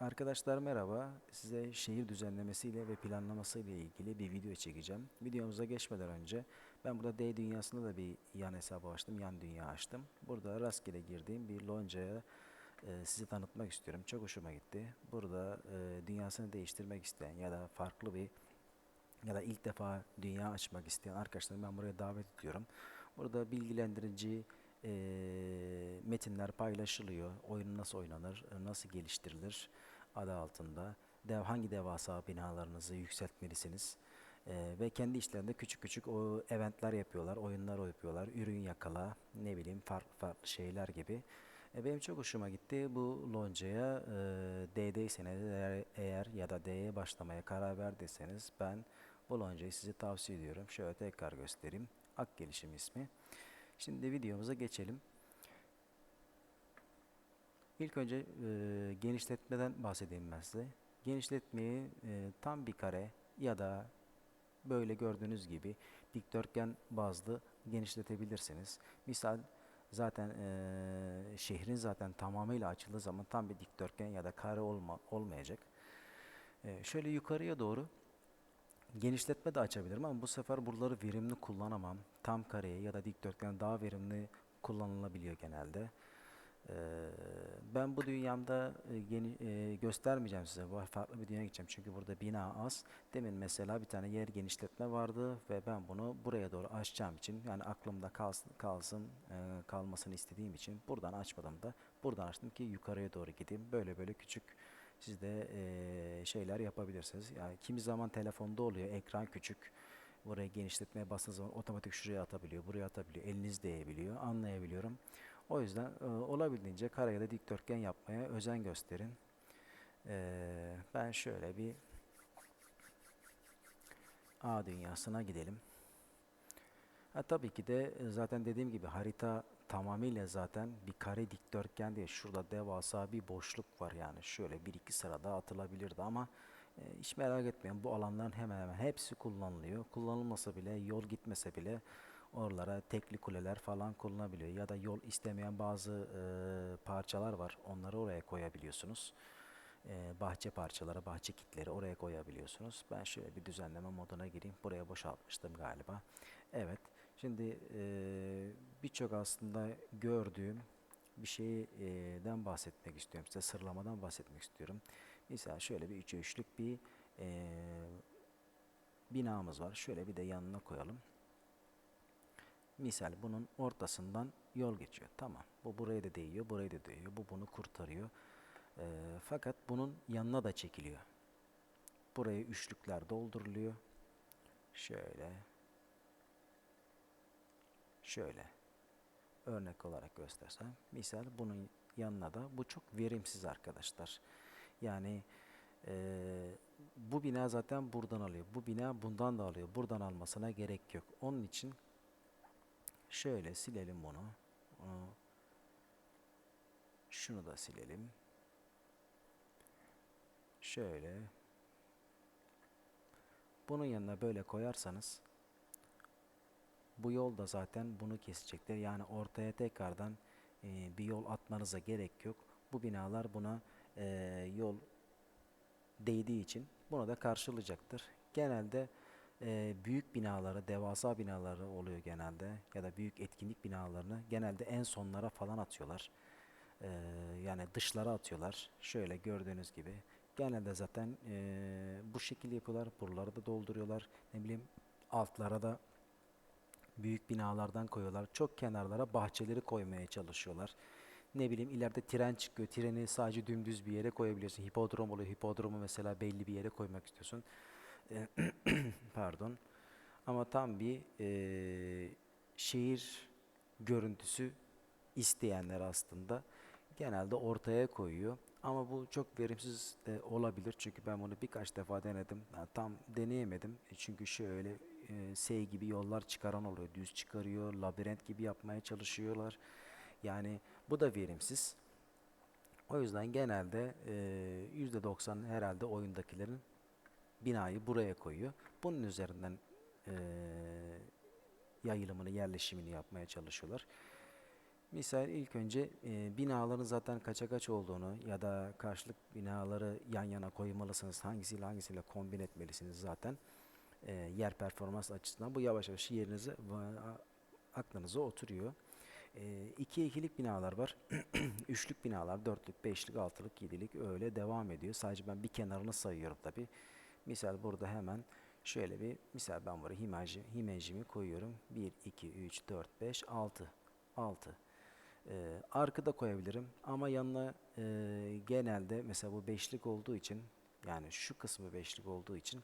Arkadaşlar merhaba. Size şehir düzenlemesiyle ve planlaması ile ilgili bir video çekeceğim. Videomuza geçmeden önce ben burada D dünyasında da bir yan hesabı açtım, yan dünya açtım. Burada rastgele girdiğim bir loncaya e, sizi tanıtmak istiyorum. Çok hoşuma gitti. Burada e, dünyasını değiştirmek isteyen ya da farklı bir ya da ilk defa dünya açmak isteyen arkadaşlarımı ben buraya davet ediyorum. Burada bilgilendirici e, metinler paylaşılıyor. Oyun nasıl oynanır, e, nasıl geliştirilir adı altında. Dev, hangi devasa binalarınızı yükseltmelisiniz. E, ve kendi işlerinde küçük küçük o eventler yapıyorlar, oyunlar yapıyorlar. Ürün yakala, ne bileyim farklı farklı şeyler gibi. E, benim çok hoşuma gitti. Bu loncaya e, D'deyseniz eğer, eğer ya da D'ye başlamaya karar verdiyseniz ben bu loncayı size tavsiye ediyorum. Şöyle tekrar göstereyim. Ak Gelişim ismi. Şimdi videomuza geçelim. İlk önce e, genişletmeden bahsedeyim ben size. Genişletmeyi e, tam bir kare ya da böyle gördüğünüz gibi dikdörtgen bazlı genişletebilirsiniz. Misal zaten e, şehrin zaten tamamıyla açıldığı zaman tam bir dikdörtgen ya da kare olma, olmayacak. E, şöyle yukarıya doğru genişletme de açabilirim ama bu sefer buraları verimli kullanamam. Tam kareye ya da dikdörtgen daha verimli kullanılabiliyor genelde. Ee, ben bu dünyamda e, yeni e, göstermeyeceğim size. Bu farklı bir dünyaya gideceğim. Çünkü burada bina az. Demin mesela bir tane yer genişletme vardı ve ben bunu buraya doğru açacağım için yani aklımda kalsın, kalsın e, kalmasını istediğim için buradan açmadım da buradan açtım ki yukarıya doğru gideyim. Böyle böyle küçük siz de e, şeyler yapabilirsiniz. Yani kimi zaman telefonda oluyor. Ekran küçük. Buraya genişletmeye bastığınız zaman otomatik şuraya atabiliyor, buraya atabiliyor. Eliniz değebiliyor. Anlayabiliyorum. O yüzden e, olabildiğince kare ya da dikdörtgen yapmaya özen gösterin. E, ben şöyle bir A dünyasına gidelim. Ha, tabii ki de e, zaten dediğim gibi harita tamamıyla zaten bir kare dikdörtgen değil. Şurada devasa bir boşluk var yani. Şöyle bir iki sırada atılabilirdi ama e, hiç merak etmeyin bu alanların hemen hemen hepsi kullanılıyor. Kullanılmasa bile yol gitmese bile oralara tekli kuleler falan kullanabiliyor. Ya da yol istemeyen bazı e, parçalar var. Onları oraya koyabiliyorsunuz. E, bahçe parçaları, bahçe kitleri oraya koyabiliyorsunuz. Ben şöyle bir düzenleme moduna gireyim. Buraya boşaltmıştım galiba. Evet. Şimdi e, birçok aslında gördüğüm bir şeyden bahsetmek istiyorum. Size sırlamadan bahsetmek istiyorum. Mesela şöyle bir üçe üçlük bir e, binamız var. Şöyle bir de yanına koyalım. Misal bunun ortasından yol geçiyor. Tamam. Bu buraya da değiyor, buraya da değiyor. Bu bunu kurtarıyor. E, fakat bunun yanına da çekiliyor. Buraya üçlükler dolduruluyor. Şöyle. Şöyle. Örnek olarak göstersem. Misal bunun yanına da bu çok verimsiz arkadaşlar. Yani eee, bu bina zaten buradan alıyor. Bu bina bundan da alıyor. Buradan almasına gerek yok. Onun için şöyle silelim bunu. Bunu- Şunu da silelim. Şöyle. Bunun yanına böyle koyarsanız bu yol da zaten bunu kesecektir. Yani ortaya tekrardan e, bir yol atmanıza gerek yok. Bu binalar buna e, yol değdiği için bunu da karşılayacaktır. Genelde büyük binaları, devasa binaları oluyor genelde ya da büyük etkinlik binalarını genelde en sonlara falan atıyorlar. Yani dışlara atıyorlar. Şöyle gördüğünüz gibi. Genelde zaten e, bu şekilde yapıyorlar. Buraları da dolduruyorlar. Ne bileyim altlara da büyük binalardan koyuyorlar. Çok kenarlara bahçeleri koymaya çalışıyorlar. Ne bileyim ileride tren çıkıyor. Treni sadece dümdüz bir yere koyabiliyorsun. Hipodrom oluyor. Hipodromu mesela belli bir yere koymak istiyorsun. E, Pardon. Ama tam bir e, şehir görüntüsü isteyenler aslında genelde ortaya koyuyor. Ama bu çok verimsiz de olabilir. Çünkü ben bunu birkaç defa denedim. Yani tam deneyemedim. E, Çünkü şöyle e, S gibi yollar çıkaran oluyor. Düz çıkarıyor. Labirent gibi yapmaya çalışıyorlar. Yani bu da verimsiz. O yüzden genelde e, %90 herhalde oyundakilerin binayı buraya koyuyor. Bunun üzerinden e, yayılımını, yerleşimini yapmaya çalışıyorlar. Misal ilk önce e, binaların zaten kaça kaç olduğunu ya da karşılık binaları yan yana koymalısınız. Hangisiyle hangisiyle kombin etmelisiniz zaten. E, yer performans açısından bu yavaş yavaş yerinize aklınıza oturuyor. E, iki ikilik binalar var. Üçlük binalar, dörtlük, beşlik, altılık, yedilik öyle devam ediyor. Sadece ben bir kenarını sayıyorum tabi. Misal burada hemen şöyle bir misal ben buraya himaji, himejimi koyuyorum. 1, 2, 3, 4, 5, 6. 6. Ee, arkada koyabilirim ama yanına e, genelde mesela bu beşlik olduğu için yani şu kısmı beşlik olduğu için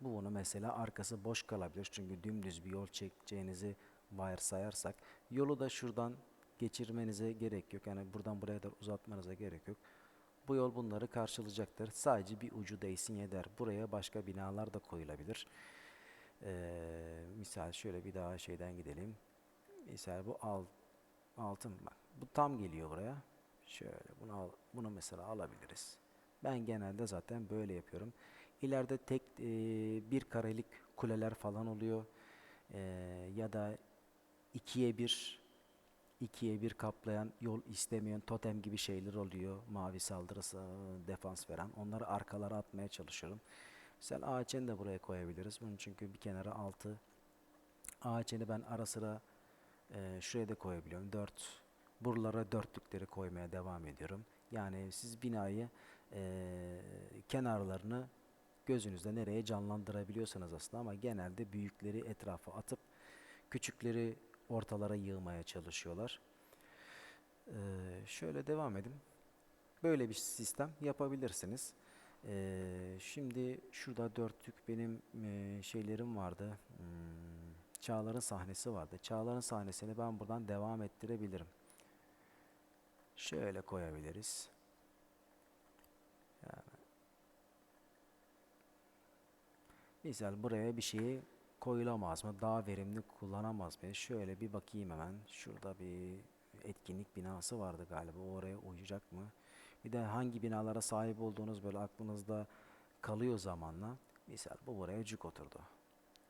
bu bunu mesela arkası boş kalabilir. Çünkü dümdüz bir yol çekeceğinizi varsayarsak yolu da şuradan geçirmenize gerek yok. Yani buradan buraya da uzatmanıza gerek yok. Bu yol bunları karşılayacaktır. Sadece bir ucu değsin yeter. Buraya başka binalar da koyulabilir. Ee, misal şöyle bir daha şeyden gidelim. Misal bu al, altın bak. Bu tam geliyor buraya. Şöyle bunu al, bunu mesela alabiliriz. Ben genelde zaten böyle yapıyorum. İleride tek e, bir karelik kuleler falan oluyor. E, ya da ikiye bir ikiye bir kaplayan yol istemeyen totem gibi şeyler oluyor. Mavi saldırısı defans veren. Onları arkalara atmaya çalışıyorum. Mesela ağaçını da buraya koyabiliriz. Bunun çünkü bir kenara altı. Ağaçını ben ara sıra e, şuraya da koyabiliyorum. Dört. Buralara dörtlükleri koymaya devam ediyorum. Yani siz binayı e, kenarlarını gözünüzde nereye canlandırabiliyorsanız aslında ama genelde büyükleri etrafa atıp küçükleri ortalara yığmaya çalışıyorlar. Ee, şöyle devam edin. Böyle bir sistem yapabilirsiniz. Ee, şimdi şurada dörtlük benim e, şeylerim vardı. Hmm, Çağlar'ın sahnesi vardı. Çağlar'ın sahnesini ben buradan devam ettirebilirim. Şöyle koyabiliriz. Misal buraya bir şeyi koyulamaz mı? Daha verimli kullanamaz mı? Şöyle bir bakayım hemen. Şurada bir etkinlik binası vardı galiba. Oraya uyacak mı? Bir de hangi binalara sahip olduğunuz böyle aklınızda kalıyor zamanla. Misal bu buraya cuk oturdu.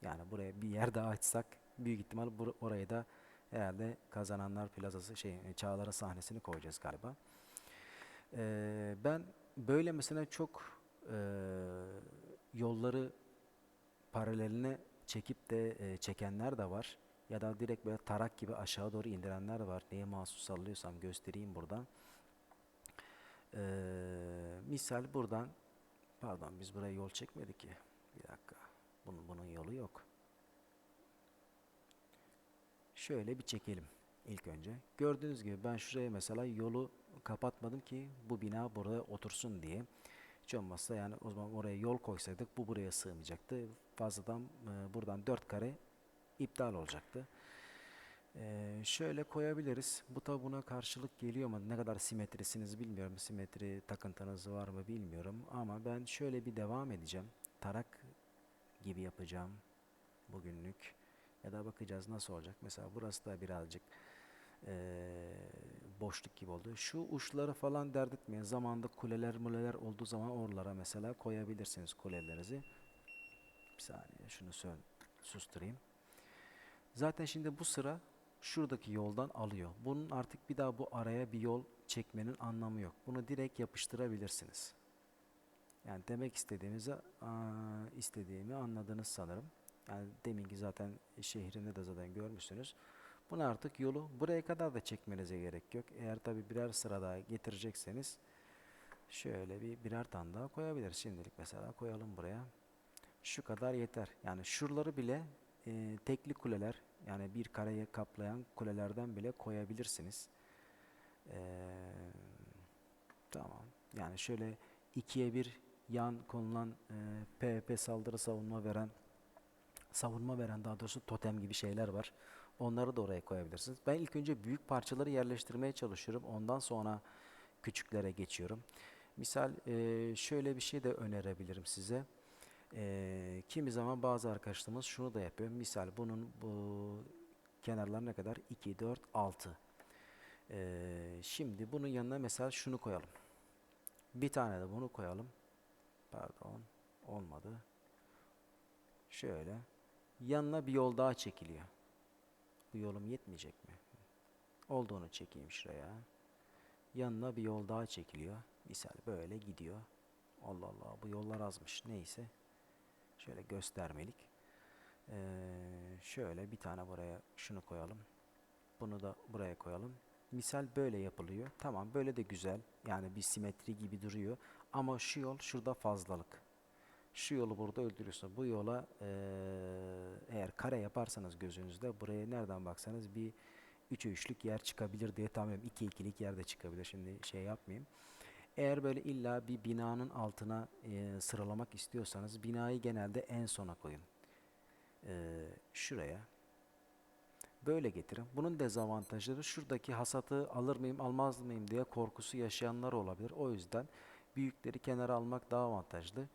Yani buraya bir yer daha açsak büyük ihtimal oraya da herhalde kazananlar plazası şey Çağlar'ın sahnesini koyacağız galiba. Ee, ben böyle mesela çok e, yolları paraleline çekip de e, çekenler de var. Ya da direkt böyle tarak gibi aşağı doğru indirenler var. Neye mahsus sallıyorsam göstereyim buradan. Ee, misal buradan pardon biz buraya yol çekmedik ki. Bir dakika. Bunun, bunun yolu yok. Şöyle bir çekelim ilk önce. Gördüğünüz gibi ben şuraya mesela yolu kapatmadım ki bu bina buraya otursun diye. Hiç olmazsa yani o zaman oraya yol koysaydık bu buraya sığmayacaktı. Fazladan e, buradan 4 kare iptal olacaktı. E, şöyle koyabiliriz. Bu da buna karşılık geliyor mu? Ne kadar simetrisiniz bilmiyorum. Simetri takıntınız var mı bilmiyorum. Ama ben şöyle bir devam edeceğim. Tarak gibi yapacağım bugünlük. Ya da bakacağız nasıl olacak. Mesela burası da birazcık eee, boşluk gibi oldu. Şu uçları falan dert etmeyin. Zamanında kuleler muleler olduğu zaman oralara mesela koyabilirsiniz kulelerinizi. Bir saniye şunu sön susturayım. Zaten şimdi bu sıra şuradaki yoldan alıyor. Bunun artık bir daha bu araya bir yol çekmenin anlamı yok. Bunu direkt yapıştırabilirsiniz. Yani demek istediğimizi istediğimi anladınız sanırım. Yani deminki zaten şehrinde de zaten görmüşsünüz. Bunu artık yolu buraya kadar da çekmenize gerek yok. Eğer tabi birer sıra daha getirecekseniz şöyle bir birer tane daha koyabiliriz. Şimdilik mesela koyalım buraya. Şu kadar yeter. Yani şuraları bile e, tekli kuleler yani bir kareyi kaplayan kulelerden bile koyabilirsiniz. Eee, tamam. Yani şöyle ikiye bir yan konulan e, PvP saldırı savunma veren savunma veren daha doğrusu totem gibi şeyler var. Onları da oraya koyabilirsiniz. Ben ilk önce büyük parçaları yerleştirmeye çalışıyorum. Ondan sonra küçüklere geçiyorum. Misal e, şöyle bir şey de önerebilirim size. E, kimi zaman bazı arkadaşlarımız şunu da yapıyor. Misal bunun bu kenarları ne kadar? 2, 4, 6. E, şimdi bunun yanına mesela şunu koyalım. Bir tane de bunu koyalım. Pardon. Olmadı. Şöyle. Yanına bir yol daha çekiliyor. Bu yolum yetmeyecek mi? olduğunu çekeyim şuraya. Yanına bir yol daha çekiliyor. Misal böyle gidiyor. Allah Allah bu yollar azmış. Neyse. Şöyle göstermelik. Ee, şöyle bir tane buraya şunu koyalım. Bunu da buraya koyalım. Misal böyle yapılıyor. Tamam böyle de güzel. Yani bir simetri gibi duruyor. Ama şu yol şurada fazlalık. Şu yolu burada öldürüyorsun. Bu yola eğer kare yaparsanız gözünüzde buraya nereden baksanız bir 3'e 3'lük yer çıkabilir diye tahmin ediyorum. 2 2'lik yer de çıkabilir. Şimdi şey yapmayayım. Eğer böyle illa bir binanın altına eee, sıralamak istiyorsanız binayı genelde en sona koyun. Eee, şuraya. Böyle getirin. Bunun dezavantajları şuradaki hasatı alır mıyım almaz mıyım diye korkusu yaşayanlar olabilir. O yüzden büyükleri kenara almak daha avantajlı.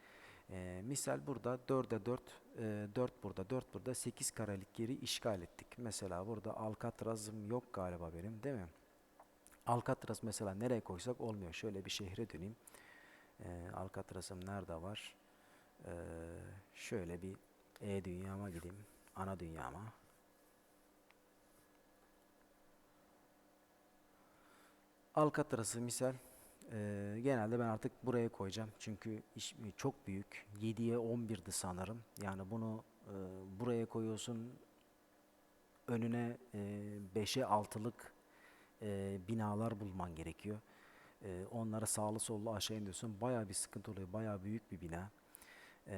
Ee, misal burada 4'e 4, e, 4 burada, 4 burada 8 karelik yeri işgal ettik. Mesela burada Alcatraz'ım yok galiba benim değil mi? Alcatraz mesela nereye koysak olmuyor. Şöyle bir şehre döneyim. Ee, Alcatraz'ım nerede var? Ee, şöyle bir E dünyama gideyim. Ana dünyama. Alcatraz'ı misal eee, genelde ben artık buraya koyacağım. Çünkü iş çok büyük. 7'ye 11'di sanırım. Yani bunu eee, buraya koyuyorsun. Önüne eee 5'e 6'lık eee, binalar bulman gerekiyor. Eee, onları sağlı sollu aşağı indiriyorsun. Bayağı bir sıkıntı oluyor. Bayağı büyük bir bina. Eee,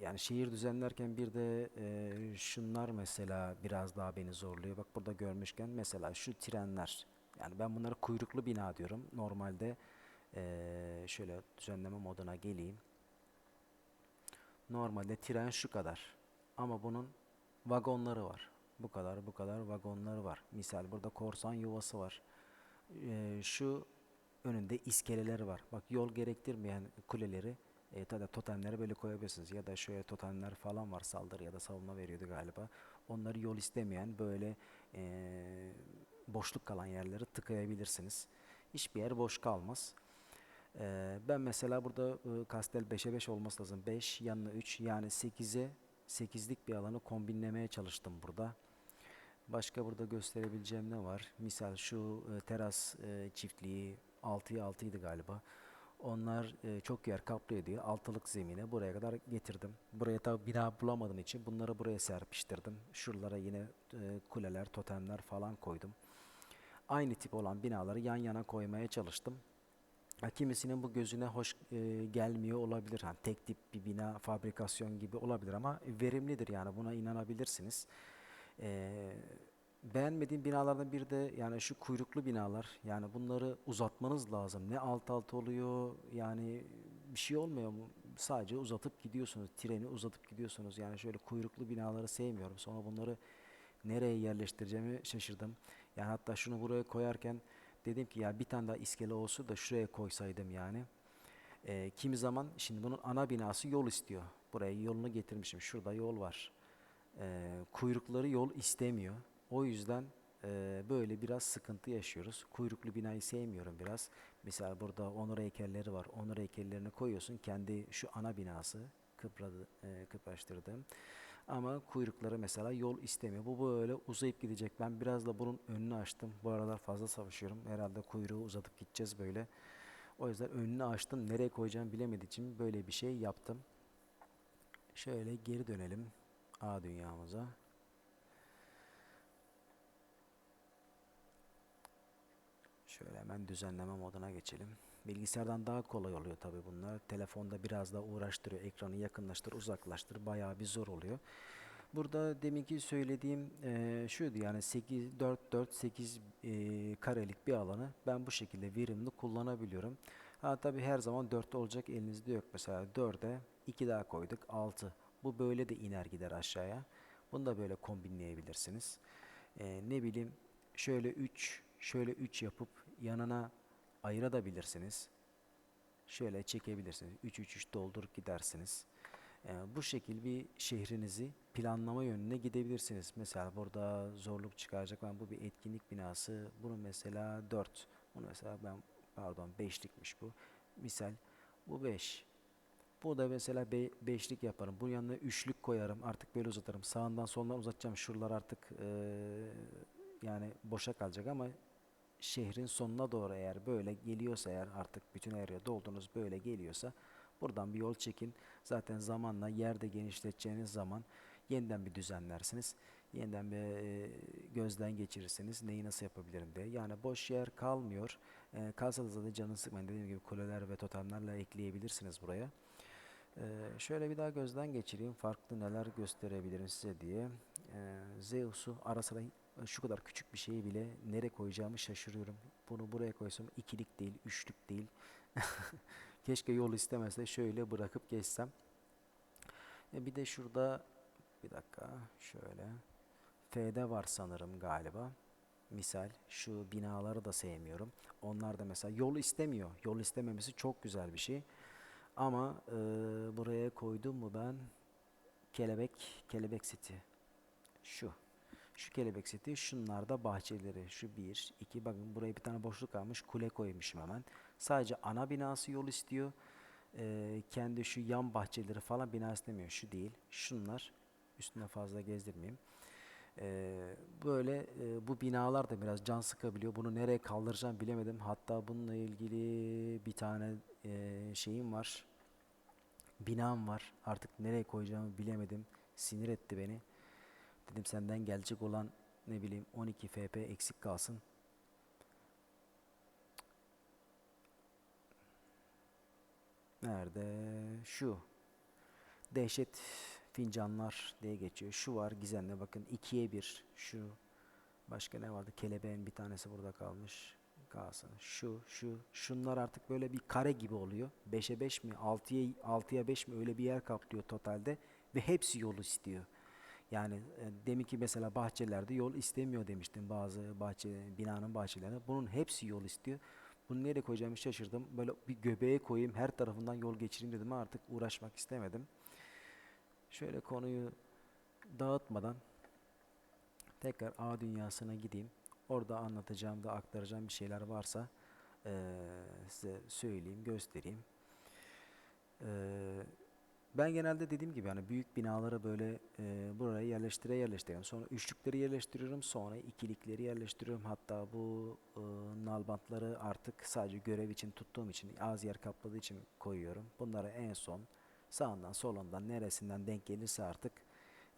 yani şehir düzenlerken bir de eee, şunlar mesela biraz daha beni zorluyor. Bak burada görmüşken mesela şu trenler. Yani ben bunlara kuyruklu bina diyorum. Normalde eee, şöyle düzenleme moduna geleyim. Normalde tren şu kadar. Ama bunun vagonları var. Bu kadar bu kadar vagonları var. Misal burada korsan yuvası var. Eee, şu önünde iskeleleri var. Bak yol gerektirmeyen kuleleri e, tabii totemleri böyle koyabilirsiniz. Ya da şöyle totemler falan var saldırı ya da savunma veriyordu galiba. Onları yol istemeyen böyle e, boşluk kalan yerleri tıkayabilirsiniz. Hiçbir yer boş kalmaz. E, ben mesela burada e, Kastel 5'e 5 olması lazım. 5 yanına 3 yani 8'e 8'lik bir alanı kombinlemeye çalıştım burada. Başka burada gösterebileceğim ne var? Misal şu e, teras e, çiftliği 6'ya 6'ydı galiba. Onlar e, çok yer kaplıyor diye altılık zemine buraya kadar getirdim. Buraya tabi bina bulamadığım için bunları buraya serpiştirdim. Şuralara yine e, kuleler, totemler falan koydum. Aynı tip olan binaları yan yana koymaya çalıştım. Kimisinin bu gözüne hoş e, gelmiyor olabilir. Hani tek tip bir bina, fabrikasyon gibi olabilir ama verimlidir yani buna inanabilirsiniz. Eee beğenmediğim binalardan bir de yani şu kuyruklu binalar. Yani bunları uzatmanız lazım. Ne alt alta oluyor yani bir şey olmuyor mu? Sadece uzatıp gidiyorsunuz. Treni uzatıp gidiyorsunuz. Yani şöyle kuyruklu binaları sevmiyorum. Sonra bunları nereye yerleştireceğimi şaşırdım. Yani hatta şunu buraya koyarken dedim ki ya bir tane daha iskele olsa da şuraya koysaydım yani. Eee, kimi zaman şimdi bunun ana binası yol istiyor. Buraya yolunu getirmişim. Şurada yol var. Eee, kuyrukları yol istemiyor. O yüzden eee, böyle biraz sıkıntı yaşıyoruz. Kuyruklu binayı sevmiyorum biraz. Mesela burada onur heykelleri var. Onur heykellerini koyuyorsun. Kendi şu ana binası kıpradı, eee, kıpraştırdım. Ama kuyrukları mesela yol istemiyor. Bu böyle uzayıp gidecek. Ben biraz da bunun önünü açtım. Bu aralar fazla savaşıyorum. Herhalde kuyruğu uzatıp gideceğiz böyle. O yüzden önünü açtım. Nereye koyacağımı bilemediğim için böyle bir şey yaptım. Şöyle geri dönelim A dünyamıza. Şöyle hemen düzenleme moduna geçelim. Bilgisayardan daha kolay oluyor tabii bunlar. Telefonda biraz daha uğraştırıyor. Ekranı yakınlaştır, uzaklaştır. Bayağı bir zor oluyor. Burada deminki söylediğim eee şuydu yani 8 4 4 8 eee, karelik bir alanı ben bu şekilde verimli kullanabiliyorum. Ha tabii her zaman 4 olacak elinizde yok. Mesela 4'e 2 daha koyduk 6. Bu böyle de iner gider aşağıya. Bunu da böyle kombinleyebilirsiniz. Eee, ne bileyim şöyle 3 şöyle 3 yapıp yanına ayırabilirsiniz. Şöyle çekebilirsiniz. 3 3 3 doldurup gidersiniz. Ee, bu şekil bir şehrinizi planlama yönüne gidebilirsiniz. Mesela burada zorluk çıkaracak ben bu bir etkinlik binası. Bunu mesela 4. Bunu mesela ben pardon 5'likmiş bu. Misal bu 5. Bu da mesela 5'lik yaparım. Bunun yanına üçlük koyarım. Artık böyle uzatırım. Sağından solundan uzatacağım. Şuralar artık eee, yani boşa kalacak ama şehrin sonuna doğru eğer böyle geliyorsa eğer artık bütün area doldunuz böyle geliyorsa buradan bir yol çekin. Zaten zamanla yerde genişleteceğiniz zaman yeniden bir düzenlersiniz. Yeniden bir e, gözden geçirirsiniz. Neyi nasıl yapabilirim diye. Yani boş yer kalmıyor. E, kalsa da canını sıkmayın. Dediğim gibi kuleler ve totemlerle ekleyebilirsiniz buraya. E, şöyle bir daha gözden geçireyim. Farklı neler gösterebilirim size diye. E, Zeus'u ara sıra şu kadar küçük bir şeyi bile nereye koyacağımı şaşırıyorum. Bunu buraya koysam ikilik değil, üçlük değil. Keşke yol istemese şöyle bırakıp geçsem. E bir de şurada bir dakika şöyle F'de var sanırım galiba. Misal şu binaları da sevmiyorum. Onlar da mesela yol istemiyor. Yol istememesi çok güzel bir şey. Ama e, buraya koydum mu ben kelebek kelebek seti. Şu. Şu kelebek seti, şunlar da bahçeleri. Şu bir, iki, bakın buraya bir tane boşluk kalmış. Kule koymuşum hemen. Sadece ana binası yol istiyor. Ee, kendi şu yan bahçeleri falan bina istemiyor. Şu değil. Şunlar. Üstüne fazla gezdirmeyeyim. Ee, böyle e, bu binalar da biraz can sıkabiliyor. Bunu nereye kaldıracağım bilemedim. Hatta bununla ilgili bir tane e, şeyim var. Binam var. Artık nereye koyacağımı bilemedim. Sinir etti beni. Dedim senden gelecek olan ne bileyim 12 FP eksik kalsın. Nerede? Şu. Dehşet fincanlar diye geçiyor. Şu var gizemli bakın 2'ye 1. Şu. Başka ne vardı? Kelebeğin bir tanesi burada kalmış. Kalsın. Şu, şu. Şunlar artık böyle bir kare gibi oluyor. 5'e 5 mi? 6'ya 6'ya 5 mi? Öyle bir yer kaplıyor totalde. Ve hepsi yol istiyor. Yani e, demin ki mesela bahçelerde yol istemiyor demiştim bazı bahçe binanın bahçelerine. Bunun hepsi yol istiyor. Bunu nereye koyacağımı şaşırdım. Böyle bir göbeğe koyayım her tarafından yol geçireyim dedim artık uğraşmak istemedim. Şöyle konuyu dağıtmadan tekrar A dünyasına gideyim. Orada anlatacağım da aktaracağım bir şeyler varsa eee, size söyleyeyim, göstereyim. Eee ben genelde dediğim gibi yani büyük binaları böyle e, buraya yerleştire yerleştiriyorum. Sonra üçlükleri yerleştiriyorum. Sonra ikilikleri yerleştiriyorum. Hatta bu e, nalbantları artık sadece görev için tuttuğum için az yer kapladığı için koyuyorum. Bunları en son sağından solundan neresinden denk gelirse artık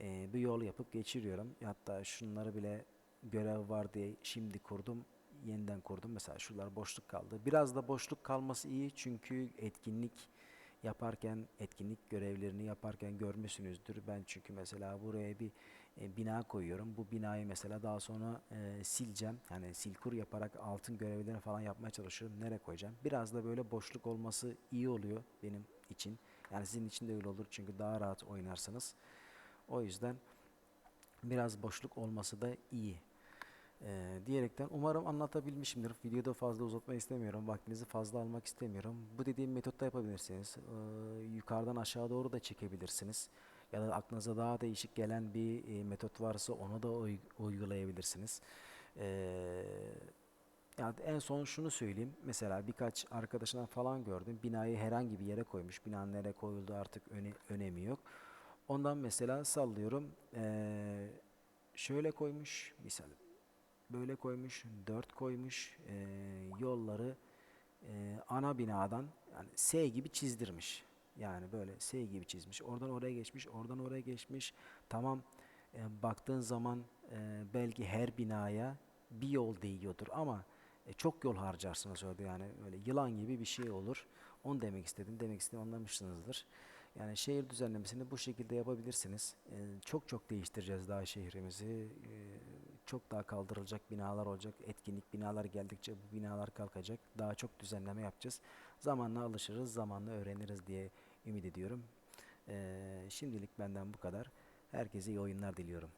e, bir yol yapıp geçiriyorum. Hatta şunları bile görev var diye şimdi kurdum. Yeniden kurdum. Mesela şuralar boşluk kaldı. Biraz da boşluk kalması iyi çünkü etkinlik yaparken etkinlik görevlerini yaparken görmüşsünüzdür. Ben çünkü mesela buraya bir e, bina koyuyorum. Bu binayı mesela daha sonra e, sileceğim. Yani silkur yaparak altın görevlerini falan yapmaya çalışıyorum. Nereye koyacağım? Biraz da böyle boşluk olması iyi oluyor benim için. Yani sizin için de öyle olur çünkü daha rahat oynarsınız. O yüzden biraz boşluk olması da iyi. Ee, diyerekten umarım anlatabilmişimdir. Videoda fazla uzatmayı istemiyorum. Vaktinizi fazla almak istemiyorum. Bu dediğim metotta yapabilirsiniz. Ee, yukarıdan aşağı doğru da çekebilirsiniz. Ya da aklınıza daha değişik gelen bir e, metot varsa onu da uy- uygulayabilirsiniz. Ee, yani en son şunu söyleyeyim. Mesela birkaç arkadaşından falan gördüm. Binayı herhangi bir yere koymuş. Binanın nereye koyulduğu artık öne, önemi yok. Ondan mesela sallıyorum. Ee, şöyle koymuş. Misal böyle koymuş, 4 koymuş e, yolları e, ana binadan yani S gibi çizdirmiş. Yani böyle S gibi çizmiş. Oradan oraya geçmiş, oradan oraya geçmiş. Tamam e, baktığın zaman e, belki her binaya bir yol değiyordur ama e, çok yol harcarsınız orada yani öyle yılan gibi bir şey olur. Onu demek istedim. Demek istedim anlamışsınızdır. Yani şehir düzenlemesini bu şekilde yapabilirsiniz. E, çok çok değiştireceğiz daha şehrimizi. E, çok daha kaldırılacak binalar olacak. Etkinlik binalar geldikçe bu binalar kalkacak. Daha çok düzenleme yapacağız. Zamanla alışırız, zamanla öğreniriz diye ümit ediyorum. Ee, şimdilik benden bu kadar. Herkese iyi oyunlar diliyorum.